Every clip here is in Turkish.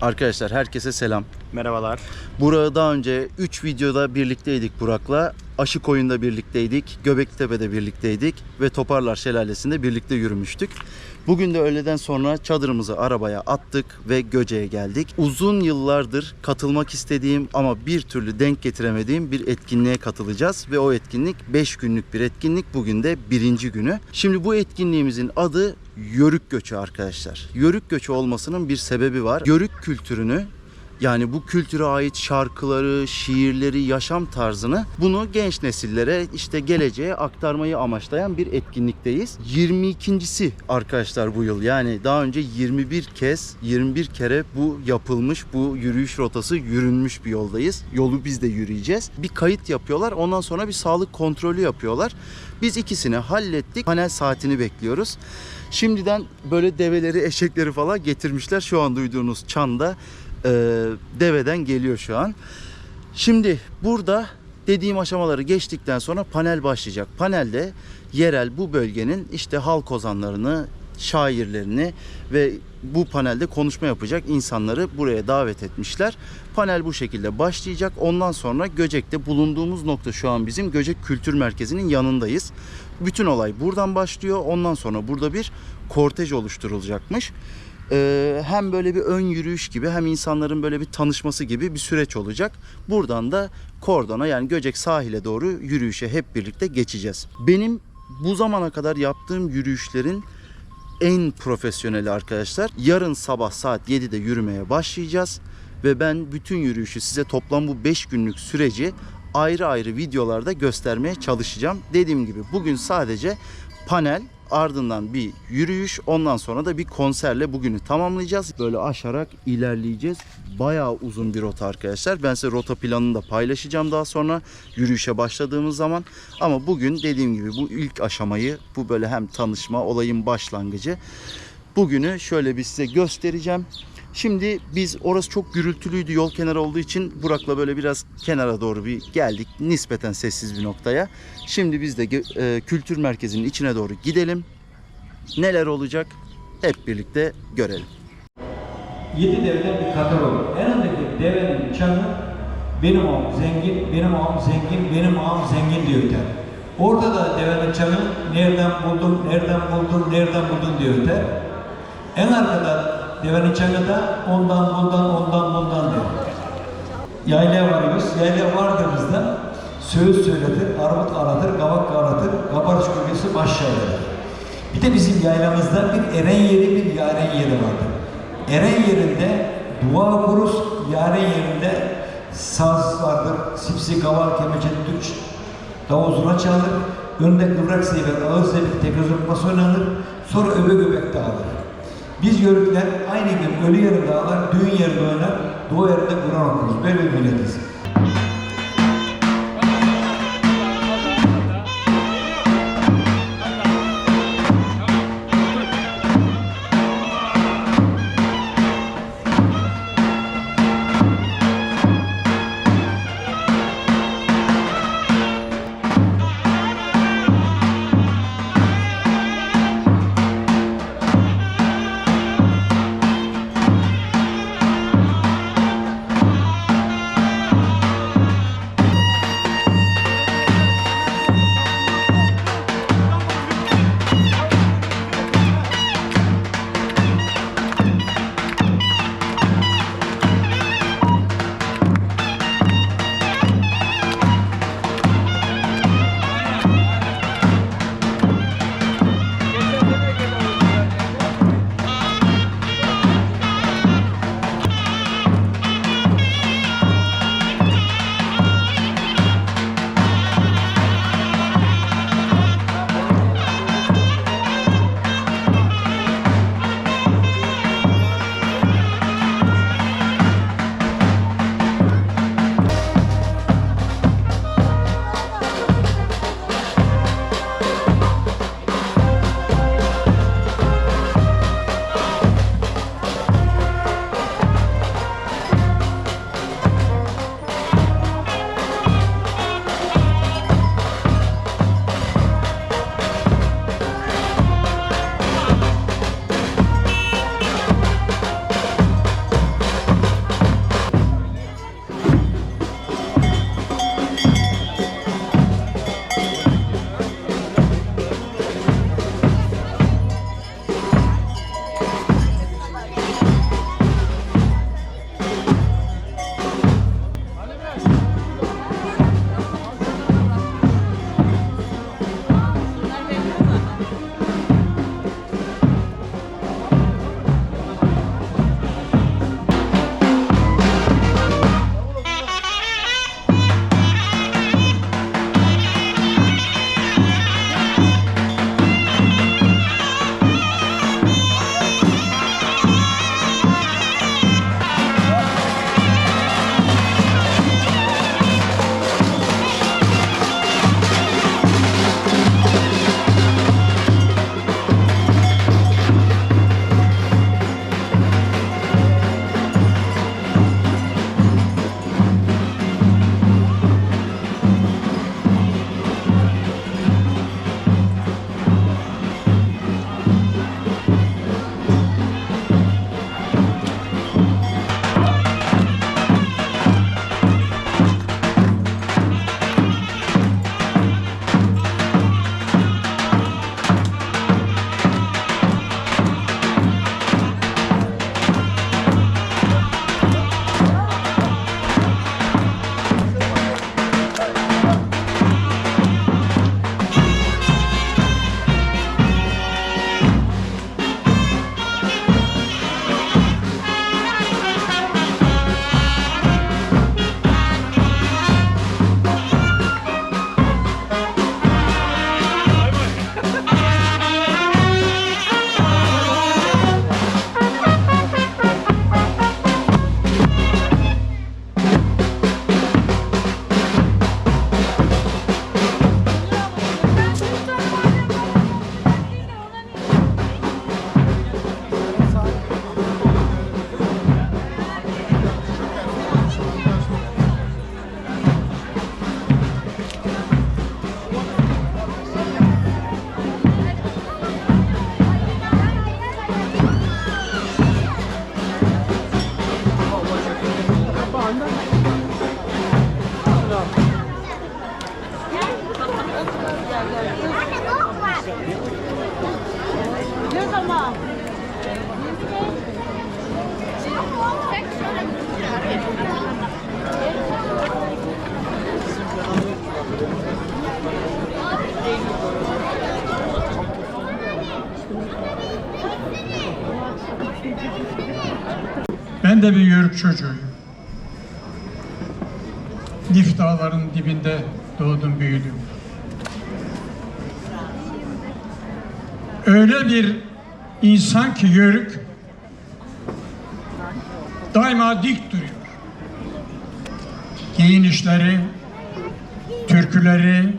Arkadaşlar herkese selam. Merhabalar. Burak'ı daha önce 3 videoda birlikteydik Burak'la. Aşık Oyun'da birlikteydik, Göbektepe'de birlikteydik ve Toparlar Şelalesi'nde birlikte yürümüştük. Bugün de öğleden sonra çadırımızı arabaya attık ve Göce'ye geldik. Uzun yıllardır katılmak istediğim ama bir türlü denk getiremediğim bir etkinliğe katılacağız. Ve o etkinlik 5 günlük bir etkinlik. Bugün de birinci günü. Şimdi bu etkinliğimizin adı Yörük Göçü arkadaşlar. Yörük Göçü olmasının bir sebebi var. Yörük kültürünü yani bu kültüre ait şarkıları, şiirleri, yaşam tarzını bunu genç nesillere işte geleceğe aktarmayı amaçlayan bir etkinlikteyiz. 22.si arkadaşlar bu yıl. Yani daha önce 21 kez, 21 kere bu yapılmış, bu yürüyüş rotası yürünmüş bir yoldayız. Yolu biz de yürüyeceğiz. Bir kayıt yapıyorlar. Ondan sonra bir sağlık kontrolü yapıyorlar. Biz ikisini hallettik. Panel saatini bekliyoruz. Şimdiden böyle develeri, eşekleri falan getirmişler. Şu an duyduğunuz çanda e, deveden geliyor şu an. Şimdi burada dediğim aşamaları geçtikten sonra panel başlayacak. Panelde yerel bu bölgenin işte halk ozanlarını, şairlerini ve bu panelde konuşma yapacak insanları buraya davet etmişler. Panel bu şekilde başlayacak. Ondan sonra Göcek'te bulunduğumuz nokta şu an bizim Göcek Kültür Merkezi'nin yanındayız. Bütün olay buradan başlıyor. Ondan sonra burada bir kortej oluşturulacakmış. Ee, hem böyle bir ön yürüyüş gibi hem insanların böyle bir tanışması gibi bir süreç olacak. Buradan da Kordon'a yani Göcek sahile doğru yürüyüşe hep birlikte geçeceğiz. Benim bu zamana kadar yaptığım yürüyüşlerin en profesyoneli arkadaşlar. Yarın sabah saat 7'de yürümeye başlayacağız ve ben bütün yürüyüşü size toplam bu 5 günlük süreci ayrı ayrı videolarda göstermeye çalışacağım. Dediğim gibi bugün sadece panel ardından bir yürüyüş ondan sonra da bir konserle bugünü tamamlayacağız. Böyle aşarak ilerleyeceğiz. Bayağı uzun bir rota arkadaşlar. Ben size rota planını da paylaşacağım daha sonra yürüyüşe başladığımız zaman. Ama bugün dediğim gibi bu ilk aşamayı bu böyle hem tanışma olayın başlangıcı. Bugünü şöyle bir size göstereceğim. Şimdi biz orası çok gürültülüydü yol kenarı olduğu için Burak'la böyle biraz kenara doğru bir geldik. Nispeten sessiz bir noktaya. Şimdi biz de e, kültür merkezinin içine doğru gidelim. Neler olacak hep birlikte görelim. Yedi deveden bir katar. En öndeki devenin çanı benim ağam zengin, benim ağam zengin, benim ağam zengin diyor öter. Orada da devenin çanı nereden buldun, nereden buldun, nereden buldun diyor öter. En arkada devenin çanı da ondan bundan ondan bundan diyor. Yaylaya varıyoruz. Yaylaya vardığımızda söğüt söyletir, armut aratır, kavak aratır, kabarış gölgesi baş. Bir de bizim yaylamızda bir eren yeri, bir yaren yeri vardır. Eren yerinde dua okuruz, yaren yerinde saz vardır, sipsi, kaval, kemeçe, türk, davul zurna çalır. Önünde kıvrak zeybek, ağır zeybek, tekrar zurması oynanır. Sonra öbe göbek dağılır. Biz yörükler aynı gün ölü yerinde ağlar, düğün yerinde oynar, dua yerinde Kur'an okuruz. Böyle bir milletiz. Ben de bir yörük çocuğuyum. Nif dağların dibinde doğdum büyüdüm. Öyle bir insan ki yörük daima dik duruyor. Giyinişleri, türküleri,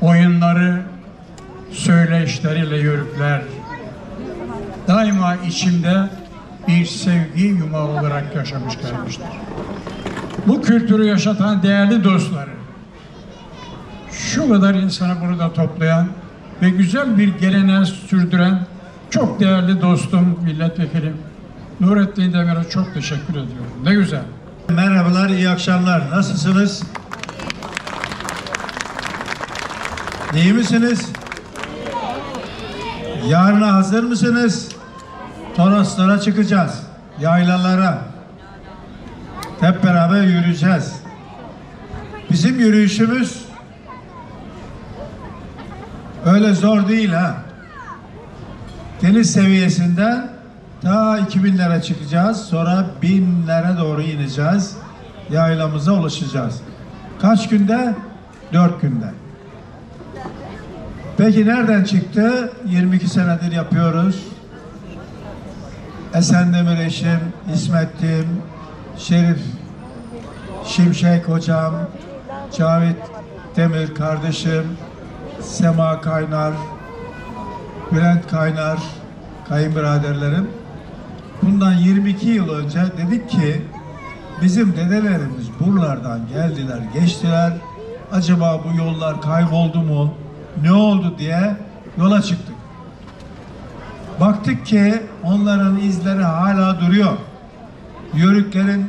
oyunları, söyleyişleriyle yörükler daima içimde bir sevgi yumağı olarak yaşamış gelmiştir. Bu kültürü yaşatan değerli dostları, şu kadar insanı burada toplayan ve güzel bir geleneği sürdüren çok değerli dostum, milletvekilim Nurettin Demir'e çok teşekkür ediyorum. Ne güzel. Merhabalar, iyi akşamlar. Nasılsınız? İyi misiniz? Yarına hazır mısınız? Toroslara çıkacağız. Yaylalara. Hep beraber yürüyeceğiz. Bizim yürüyüşümüz öyle zor değil ha. Deniz seviyesinden ta 2000'lere çıkacağız. Sonra binlere doğru ineceğiz. Yaylamıza ulaşacağız. Kaç günde? Dört günde. Peki nereden çıktı? 22 senedir yapıyoruz. Esendemir eşim, İsmet'tim, Şerif Şimşek hocam, Cavit Demir kardeşim, Sema Kaynar, Bülent Kaynar, kayınbiraderlerim. Bundan 22 yıl önce dedik ki bizim dedelerimiz buralardan geldiler, geçtiler. Acaba bu yollar kayboldu mu? Ne oldu diye yola çıktık. Baktık ki onların izleri hala duruyor. Yörüklerin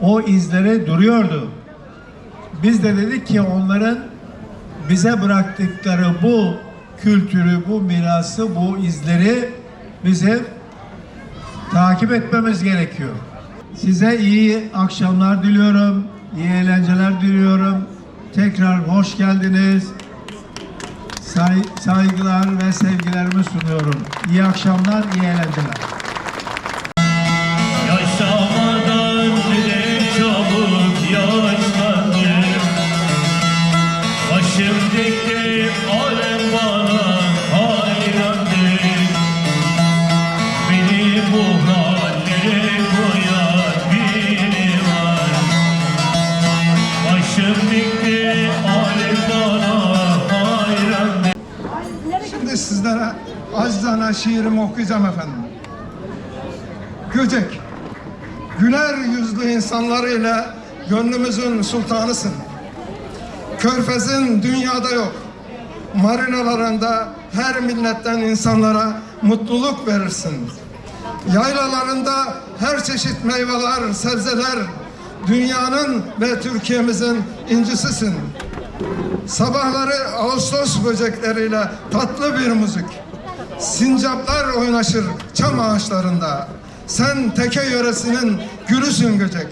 o izleri duruyordu. Biz de dedik ki onların bize bıraktıkları bu kültürü, bu mirası, bu izleri bizim takip etmemiz gerekiyor. Size iyi akşamlar diliyorum, iyi eğlenceler diliyorum. Tekrar hoş geldiniz. Say- saygılar ve sevgilerimi sunuyorum. İyi akşamlar, iyi eğlenceler. Şiirimi okuyacağım efendim. Göcek, güler yüzlü insanlarıyla gönlümüzün sultanısın. Körfez'in dünyada yok. Marinalarında her milletten insanlara mutluluk verirsin. Yaylalarında her çeşit meyveler, sebzeler dünyanın ve Türkiye'mizin incisisin. Sabahları Ağustos böcekleriyle tatlı bir müzik. Sincaplar oynaşır çam ağaçlarında. Sen teke yöresinin gülüsün göcek.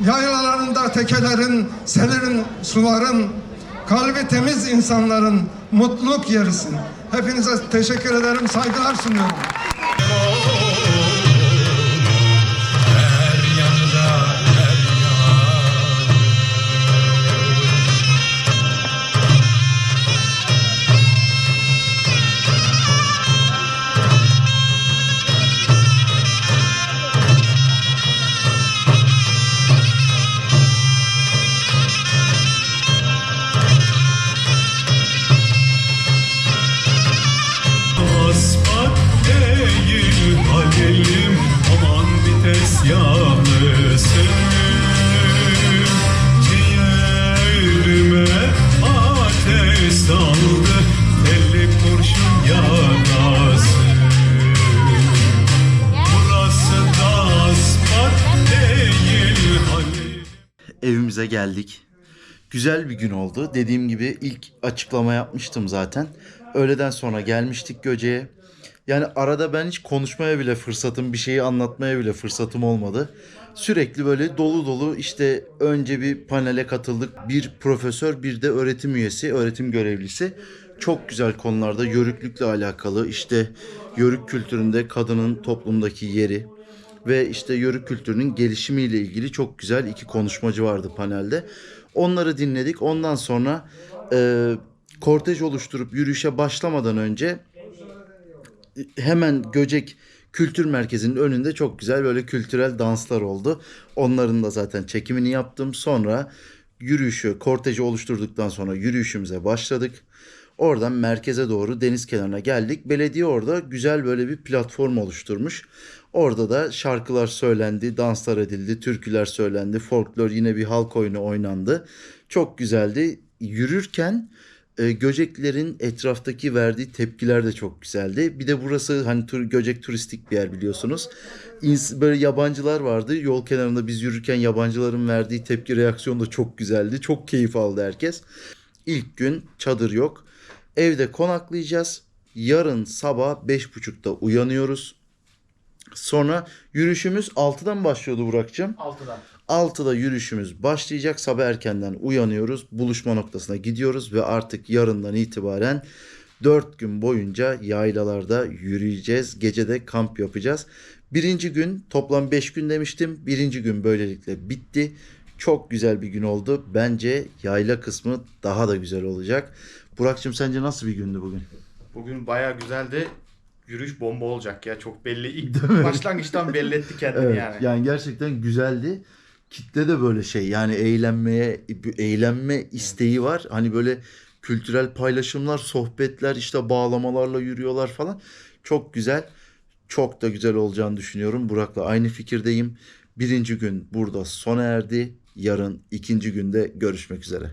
Yaylalarında tekelerin, selerin, suların, kalbi temiz insanların mutluluk yerisin. Hepinize teşekkür ederim, saygılar sunuyorum. Evimize geldik. Güzel bir gün oldu. Dediğim gibi ilk açıklama yapmıştım zaten. Öğleden sonra gelmiştik Göce'ye. Yani arada ben hiç konuşmaya bile fırsatım, bir şeyi anlatmaya bile fırsatım olmadı. Sürekli böyle dolu dolu işte önce bir panele katıldık. Bir profesör, bir de öğretim üyesi, öğretim görevlisi. Çok güzel konularda yörüklükle alakalı işte yörük kültüründe kadının toplumdaki yeri ve işte yörük kültürünün gelişimiyle ilgili çok güzel iki konuşmacı vardı panelde. Onları dinledik. Ondan sonra e, kortej oluşturup yürüyüşe başlamadan önce hemen Göcek Kültür Merkezi'nin önünde çok güzel böyle kültürel danslar oldu. Onların da zaten çekimini yaptım. Sonra yürüyüşü, korteji oluşturduktan sonra yürüyüşümüze başladık. Oradan merkeze doğru deniz kenarına geldik. Belediye orada güzel böyle bir platform oluşturmuş. Orada da şarkılar söylendi, danslar edildi, türküler söylendi, folklor yine bir halk oyunu oynandı. Çok güzeldi. Yürürken e, Göceklerin etraftaki verdiği tepkiler de çok güzeldi. Bir de burası hani tur, Göcek turistik bir yer biliyorsunuz. İns- böyle yabancılar vardı. Yol kenarında biz yürürken yabancıların verdiği tepki reaksiyon da çok güzeldi. Çok keyif aldı herkes. İlk gün çadır yok. Evde konaklayacağız. Yarın sabah 5.30'da uyanıyoruz. Sonra yürüyüşümüz 6'dan başlıyordu Burak'cığım. 6'dan. 6'da yürüyüşümüz başlayacak. Sabah erkenden uyanıyoruz. Buluşma noktasına gidiyoruz ve artık yarından itibaren 4 gün boyunca yaylalarda yürüyeceğiz. Gece de kamp yapacağız. Birinci gün toplam 5 gün demiştim. Birinci gün böylelikle bitti. Çok güzel bir gün oldu. Bence yayla kısmı daha da güzel olacak. Burak'cığım sence nasıl bir gündü bugün? Bugün bayağı güzeldi. Yürüyüş bomba olacak ya. Çok belli. İlk başlangıçtan belli etti kendini Evet, yani. yani. gerçekten güzeldi. Kitle de böyle şey yani eğlenmeye eğlenme isteği var. Hani böyle kültürel paylaşımlar, sohbetler, işte bağlamalarla yürüyorlar falan. Çok güzel. Çok da güzel olacağını düşünüyorum. Burak'la aynı fikirdeyim. Birinci gün burada sona erdi. Yarın ikinci günde görüşmek üzere.